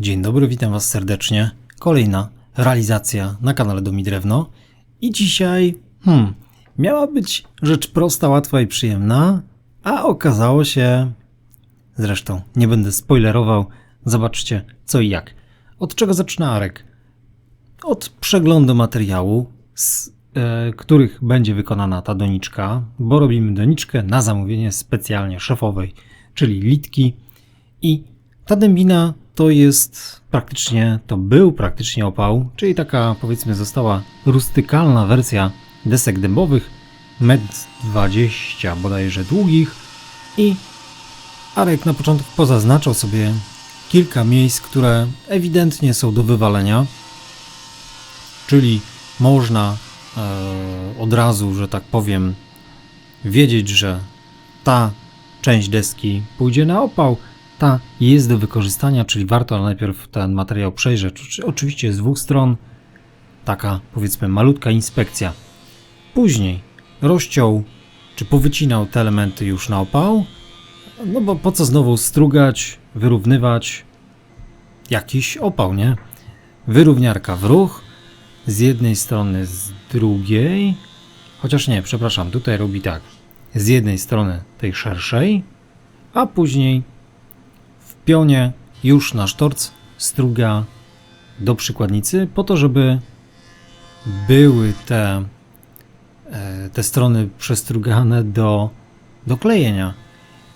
Dzień dobry, witam Was serdecznie. Kolejna realizacja na kanale Domi Drewno. I dzisiaj, hmm, miała być rzecz prosta, łatwa i przyjemna, a okazało się. Zresztą nie będę spoilerował, zobaczcie co i jak. Od czego zaczyna Arek? Od przeglądu materiału, z e, których będzie wykonana ta doniczka, bo robimy doniczkę na zamówienie specjalnie szefowej, czyli litki. I ta dębina to jest praktycznie, to był praktycznie opał, czyli taka powiedzmy została rustykalna wersja desek dębowych, 1,20 m bodajże długich. I Arek na początku pozaznaczał sobie kilka miejsc, które ewidentnie są do wywalenia, czyli można e, od razu, że tak powiem, wiedzieć, że ta część deski pójdzie na opał, ta jest do wykorzystania, czyli warto najpierw ten materiał przejrzeć. Oczy- Oczywiście z dwóch stron, taka powiedzmy malutka inspekcja. Później rozciął czy powycinał te elementy już na opał, no bo po co znowu strugać, wyrównywać jakiś opał, nie? Wyrówniarka w ruch, z jednej strony, z drugiej, chociaż nie, przepraszam, tutaj robi tak, z jednej strony tej szerszej, a później pionie już na sztorc struga do przykładnicy po to, żeby były te, e, te strony przestrugane do, do klejenia.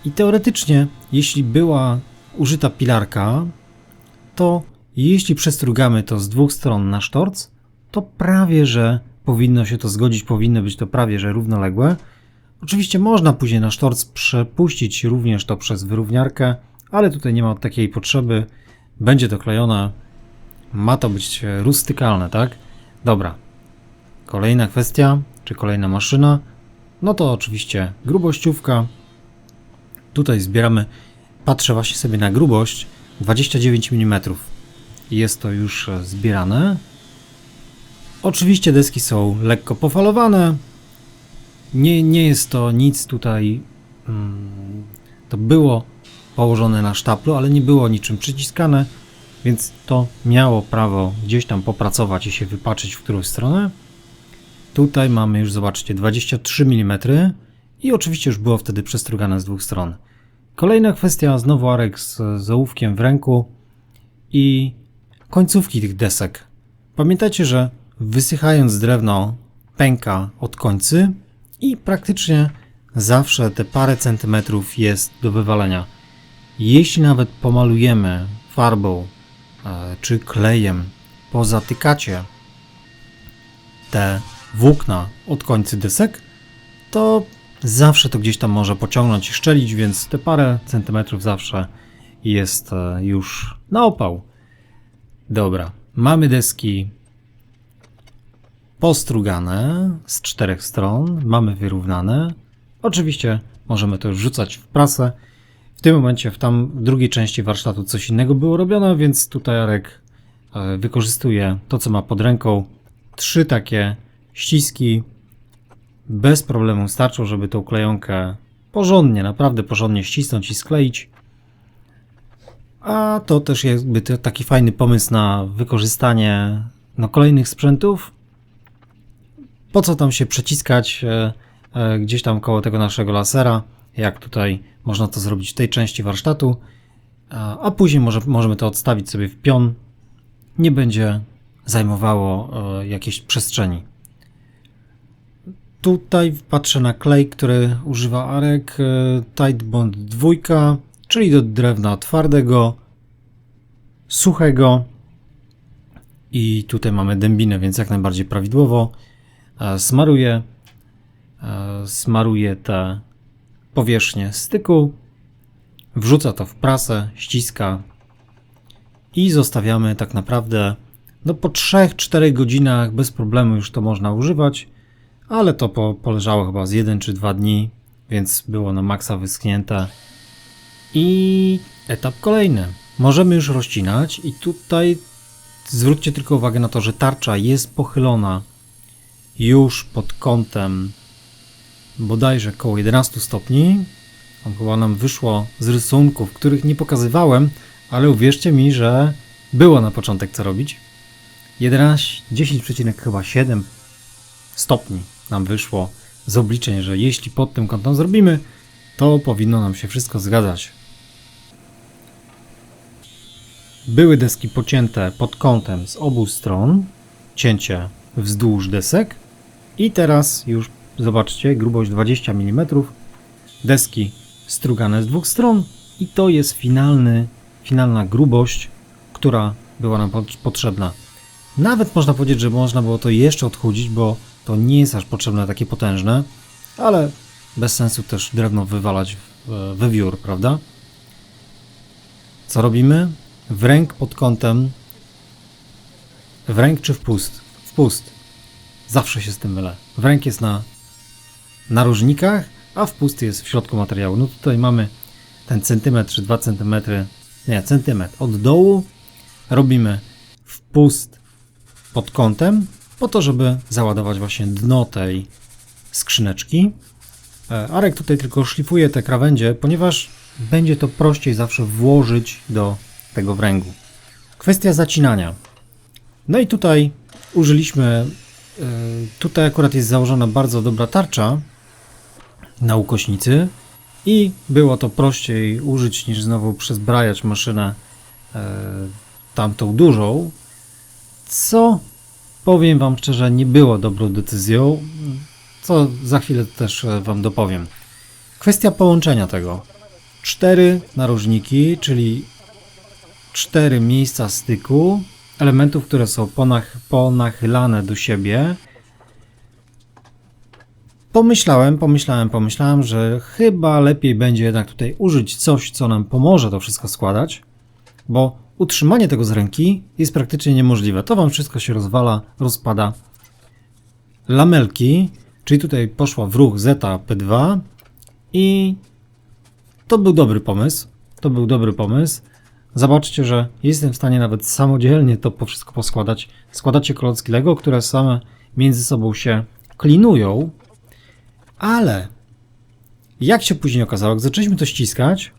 I teoretycznie, jeśli była użyta pilarka, to jeśli przestrugamy to z dwóch stron na sztorc, to prawie że powinno się to zgodzić, powinno być to prawie że równoległe. Oczywiście można później na sztorc przepuścić również to przez wyrówniarkę, ale tutaj nie ma takiej potrzeby. Będzie to klejone, ma to być rustykalne, tak? Dobra. Kolejna kwestia, czy kolejna maszyna, no to oczywiście grubościówka. Tutaj zbieramy, patrzę właśnie sobie na grubość, 29 mm. Jest to już zbierane. Oczywiście deski są lekko pofalowane. Nie, nie jest to nic tutaj. Mm, to było położone na sztaplu, ale nie było niczym przyciskane, więc to miało prawo gdzieś tam popracować i się wypaczyć w którąś stronę. Tutaj mamy już, zobaczcie, 23 mm i oczywiście już było wtedy przestrugane z dwóch stron. Kolejna kwestia, znowu Arek z, z ołówkiem w ręku i końcówki tych desek. Pamiętajcie, że wysychając drewno pęka od końcy i praktycznie zawsze te parę centymetrów jest do wywalenia. Jeśli nawet pomalujemy farbą e, czy klejem, pozatykacie te włókna od końcy desek, to zawsze to gdzieś tam może pociągnąć i szczelić, więc te parę centymetrów zawsze jest e, już na opał. Dobra, mamy deski postrugane z czterech stron, mamy wyrównane. Oczywiście możemy to już rzucać w prasę. W tym momencie w tam w drugiej części warsztatu coś innego było robione, więc tutaj Arek e, wykorzystuje to, co ma pod ręką. Trzy takie ściski bez problemu starczą, żeby tą klejonkę porządnie, naprawdę porządnie ścisnąć i skleić. A to też jakby taki fajny pomysł na wykorzystanie no, kolejnych sprzętów. Po co tam się przeciskać e, e, gdzieś tam koło tego naszego lasera, jak tutaj można to zrobić w tej części warsztatu, a, później może, możemy to odstawić sobie w pion. Nie będzie zajmowało e, jakiejś przestrzeni. Tutaj patrzę na klej, który używa Arek. e, Tight Bond 2, czyli do drewna twardego, suchego. I tutaj mamy dębinę, więc jak najbardziej prawidłowo. E, Smaruję, smaruję te powierzchnie styku, wrzuca to w prasę, ściska i zostawiamy tak naprawdę no po 3-4 godzinach bez problemu już to można używać, ale to po, poleżało chyba z 1 czy 2 dni, więc było na maksa wyschnięte. I etap kolejny. Możemy już rozcinać i tutaj zwróćcie tylko uwagę na to, że tarcza jest pochylona już pod kątem bodajże około 11 stopni. Tam chyba nam wyszło z rysunków, których nie pokazywałem, ale uwierzcie mi, że było na początek co robić. 11, 10,7 stopni nam wyszło z obliczeń, że jeśli pod tym kątem zrobimy, to powinno nam się wszystko zgadzać. Były deski pocięte pod kątem z obu stron, cięcie wzdłuż desek i teraz już zobaczcie, grubość 20 mm, deski strugane z dwóch stron i to jest finalny, finalna grubość, która była nam pot- potrzebna. Nawet można powiedzieć, że można było to jeszcze odchudzić, bo to nie jest aż potrzebne takie potężne, ale bez sensu też drewno wywalać we wiór, prawda? Co robimy? W ręk pod kątem. W ręk czy w pust? W pust. Zawsze się z tym mylę. W ręk jest na narożnikach, a w pust jest w środku materiału. No tutaj mamy ten centymetr czy dwa centymetry, nie, centymetr od dołu. Robimy w pust pod kątem, po to, żeby załadować właśnie dno tej skrzyneczki. E, Arek tutaj tylko szlifuje te krawędzie, ponieważ będzie to prościej zawsze włożyć do tego wręgu. Kwestia zacinania. No i tutaj użyliśmy, e, tutaj akurat jest założona bardzo dobra tarcza na ukośnicy i było to prościej użyć niż znowu przezbrajać maszynę e, tamtą dużą, co powiem Wam szczerze nie było dobrą decyzją, co za chwilę też Wam dopowiem. Kwestia połączenia tego. Cztery narożniki, czyli cztery miejsca styku elementów, które są ponach, ponachylane do siebie. Pomyślałem, pomyślałem, pomyślałem, że chyba lepiej będzie jednak tutaj użyć coś, co nam pomoże to wszystko składać, bo utrzymanie tego z ręki jest praktycznie niemożliwe. To wam wszystko się rozwala, rozpada. Lamelki, czyli tutaj poszła w ruch Zeta P2 i to był dobry pomysł. To był dobry pomysł. Zobaczcie, że jestem w stanie nawet samodzielnie to wszystko poskładać. Składacie klocki Lego, które same między sobą się klinują, ale jak się później okazało, jak zaczęliśmy to ściskać,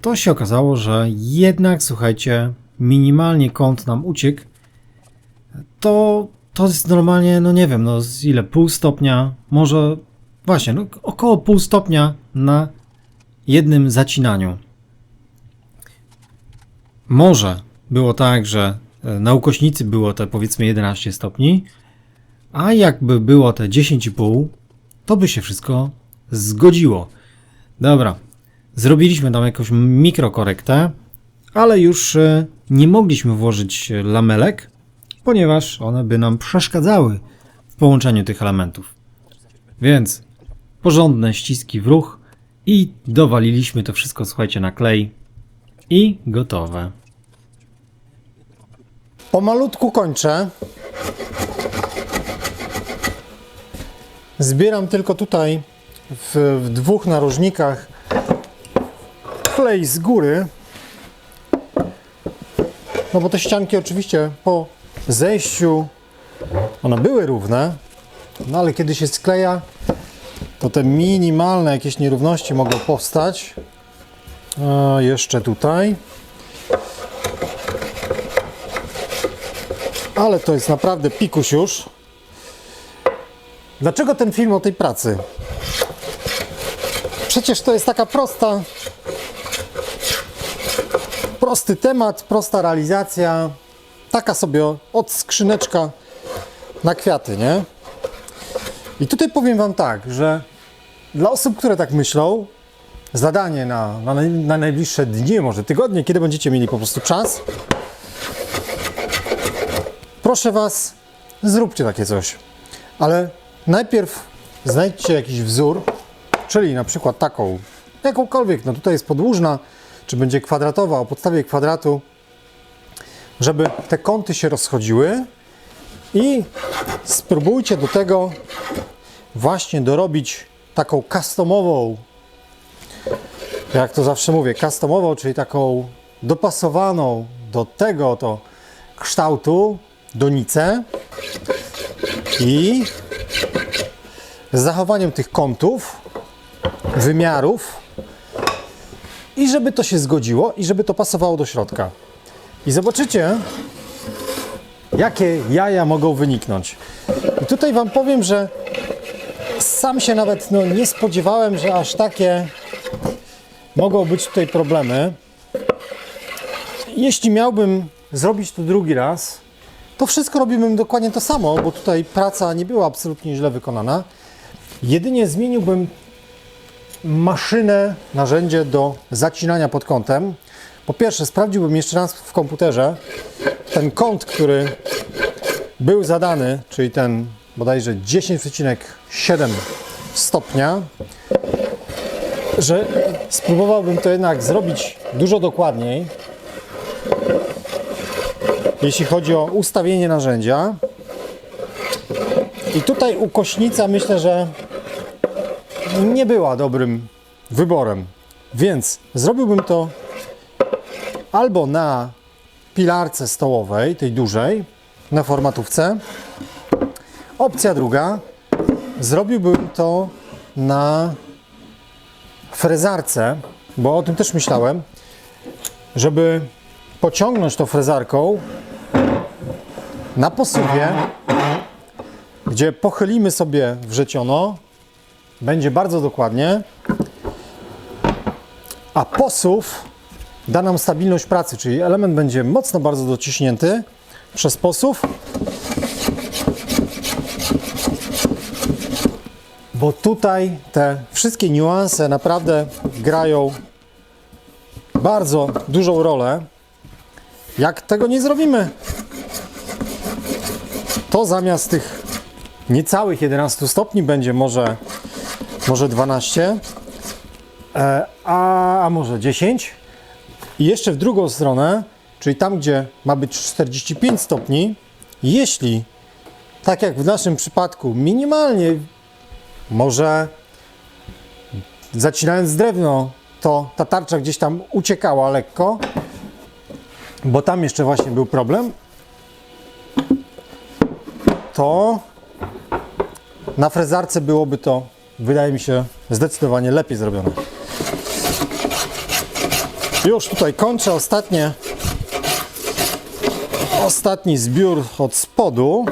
to się okazało, że jednak, słuchajcie, minimalnie kąt nam uciekł. To, to jest normalnie, no nie wiem, no z ile, pół stopnia, może właśnie, no około pół stopnia na jednym zacinaniu. Może było tak, że e, na ukośnicy było te powiedzmy 11 stopni, a jakby było te 10,5, to by się wszystko zgodziło. Dobra, zrobiliśmy tam jakąś mikrokorektę, ale już e, nie mogliśmy włożyć e, lamelek, ponieważ one by nam przeszkadzały w połączeniu tych elementów. Więc porządne ściski w ruch i dowaliliśmy to wszystko, słuchajcie, na klej i gotowe. Pomalutku kończę. Zbieram tylko tutaj w, w dwóch narożnikach klej z góry. No bo te ścianki oczywiście po zejściu one były równe, no ale kiedy się skleja, to te minimalne jakieś nierówności mogą powstać. A jeszcze tutaj. Ale to jest naprawdę pikuś już. Dlaczego ten film o tej pracy? Przecież to jest taka prosta, prosty temat, prosta realizacja. Taka sobie od skrzyneczka na kwiaty, nie? I tutaj powiem Wam tak, że dla osób, które tak myślą, zadanie na, na, na najbliższe dni, może tygodnie, kiedy będziecie mieli po prostu czas, proszę Was, zróbcie takie coś. Ale najpierw znajdźcie jakiś wzór, czyli na przykład taką, jakąkolwiek, no tutaj jest podłużna, czy będzie kwadratowa, o podstawie kwadratu, żeby te kąty się rozchodziły. I spróbujcie do tego właśnie dorobić taką customową, jak to zawsze mówię, customową, czyli taką dopasowaną do tego to kształtu donicę i z zachowaniem tych kątów, wymiarów i żeby to się zgodziło i żeby to pasowało do środka. i zobaczycie, jakie jaja mogą wyniknąć. I tutaj Wam powiem, że sam się nawet no, nie spodziewałem, że aż takie mogą być tutaj problemy. Jeśli miałbym zrobić to drugi raz, to wszystko robiłbym dokładnie to samo, bo tutaj praca nie była absolutnie źle wykonana. Jedynie zmieniłbym maszynę, narzędzie do zacinania pod kątem. Po pierwsze, sprawdziłbym jeszcze raz w komputerze ten kąt, który był zadany, czyli ten bodajże 10,7 stopnia, że spróbowałbym to jednak zrobić dużo dokładniej, jeśli chodzi o ustawienie narzędzia. I tutaj ukośnica myślę, że nie była dobrym wyborem. Więc zrobiłbym to albo na pilarce stołowej, tej dużej, na formatówce. Opcja druga, zrobiłbym to na frezarce, bo o tym też myślałem, żeby pociągnąć to frezarką na posuwie, gdzie pochylimy sobie wrzeciono, będzie bardzo dokładnie, a posuw da nam stabilność pracy, czyli element będzie mocno bardzo dociśnięty przez posuw, bo tutaj te wszystkie niuanse naprawdę grają bardzo dużą rolę. Jak tego nie zrobimy, to zamiast tych niecałych 11 stopni będzie może, może 12, e, a, a może 10. I jeszcze w drugą stronę, czyli tam, gdzie ma być 45 stopni, jeśli, tak jak w naszym przypadku, minimalnie, może zacinając drewno, to ta tarcza gdzieś tam uciekała lekko, bo tam jeszcze właśnie był problem, to na frezarce byłoby to, wydaje mi się, zdecydowanie lepiej zrobione. Już tutaj kończę ostatnie, ostatni zbiór od spodu.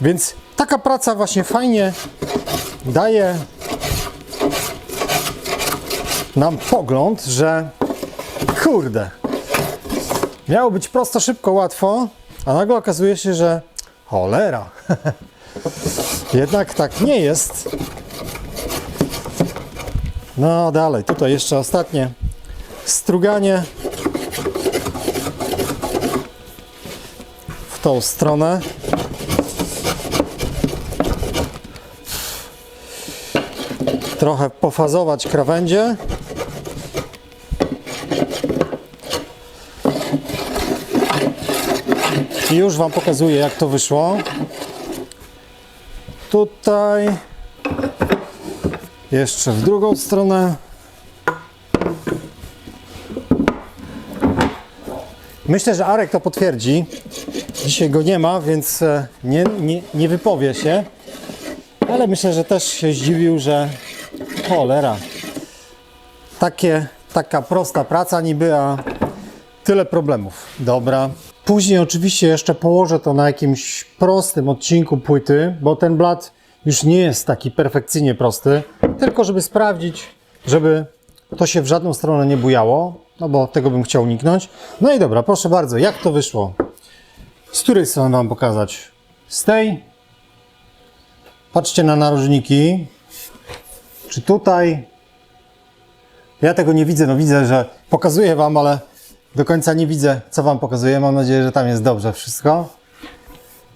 Więc taka praca właśnie fajnie daje nam pogląd, że kurde, miało być prosto, szybko, łatwo, a nagle okazuje się, że cholera. Jednak tak nie jest. No dalej, tutaj jeszcze ostatnie struganie w tą stronę. Trochę pofazować krawędzie. Już Wam pokazuję, jak to wyszło. Tutaj jeszcze w drugą stronę. Myślę, że Arek to potwierdzi. Dzisiaj go nie ma, więc e, nie, nie, nie wypowie się. Ale myślę, że też się zdziwił, że cholera. Takie, taka prosta praca niby, a tyle problemów. Dobra. Później oczywiście jeszcze położę to na jakimś prostym odcinku płyty, bo ten blat już nie jest taki perfekcyjnie prosty, tylko żeby sprawdzić, żeby to się w żadną stronę nie bujało, no bo tego bym chciał uniknąć. No i dobra, proszę bardzo, jak to wyszło? Z której strony Wam pokazać? Z tej? Patrzcie na narożniki. Czy tutaj? Ja tego nie widzę, no widzę, że pokazuję Wam, ale do końca nie widzę, co Wam pokazuję. Mam nadzieję, że tam jest dobrze wszystko.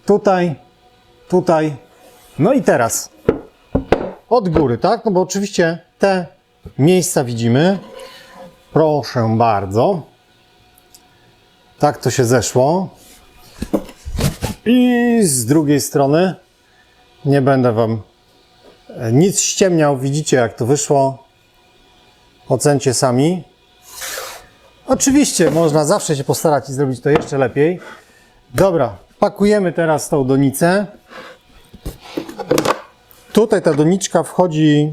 Tutaj, tutaj, no i teraz. Od góry, tak? No bo oczywiście te miejsca widzimy. Proszę bardzo. Tak to się zeszło. I z drugiej strony nie będę Wam e, nic ściemniał. Widzicie, jak to wyszło. Ocencie sami. Oczywiście można zawsze się postarać i zrobić to jeszcze lepiej. Dobra, pakujemy teraz tą donicę. Tutaj ta doniczka wchodzi.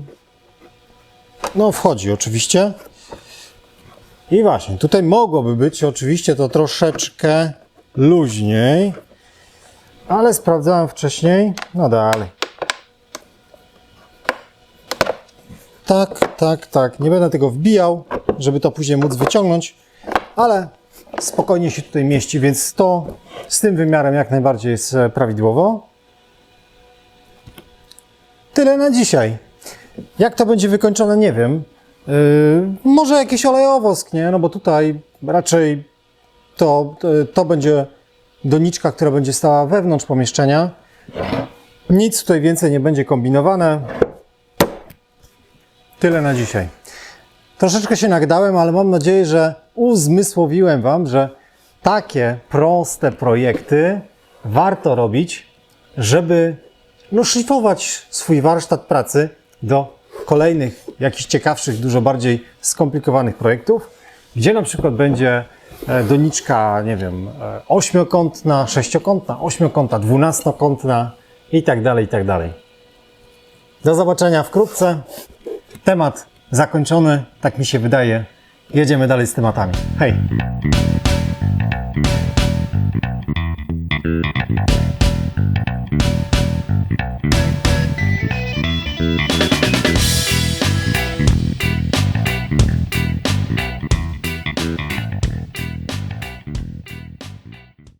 No, wchodzi oczywiście. I właśnie, tutaj mogłoby być oczywiście to troszeczkę luźniej, ale sprawdzałem wcześniej. No dalej. Tak, tak, tak. Nie będę tego wbijał, żeby to później móc wyciągnąć, ale spokojnie się tutaj mieści, więc to z tym wymiarem jak najbardziej jest e, prawidłowo. Tyle na dzisiaj. Jak to będzie wykończone, nie wiem. Yy, może jakiś olejowosk, nie? No bo tutaj raczej to, to, to będzie doniczka, która będzie stała wewnątrz pomieszczenia. Nic tutaj więcej nie będzie kombinowane. Tyle na dzisiaj. Troszeczkę się nagadałem, ale mam nadzieję, że uzmysłowiłem Wam, że takie proste projekty warto robić, żeby no, szlifować swój warsztat pracy do kolejnych, jakichś ciekawszych, dużo bardziej skomplikowanych projektów, gdzie na przykład będzie e, doniczka, nie wiem, e, ośmiokątna, sześciokątna, ośmiokątna, dwunastokątna i tak dalej, i tak dalej. Do zobaczenia wkrótce. Temat zakończony, tak mi się wydaje. Jedziemy dalej z tematami. Hej!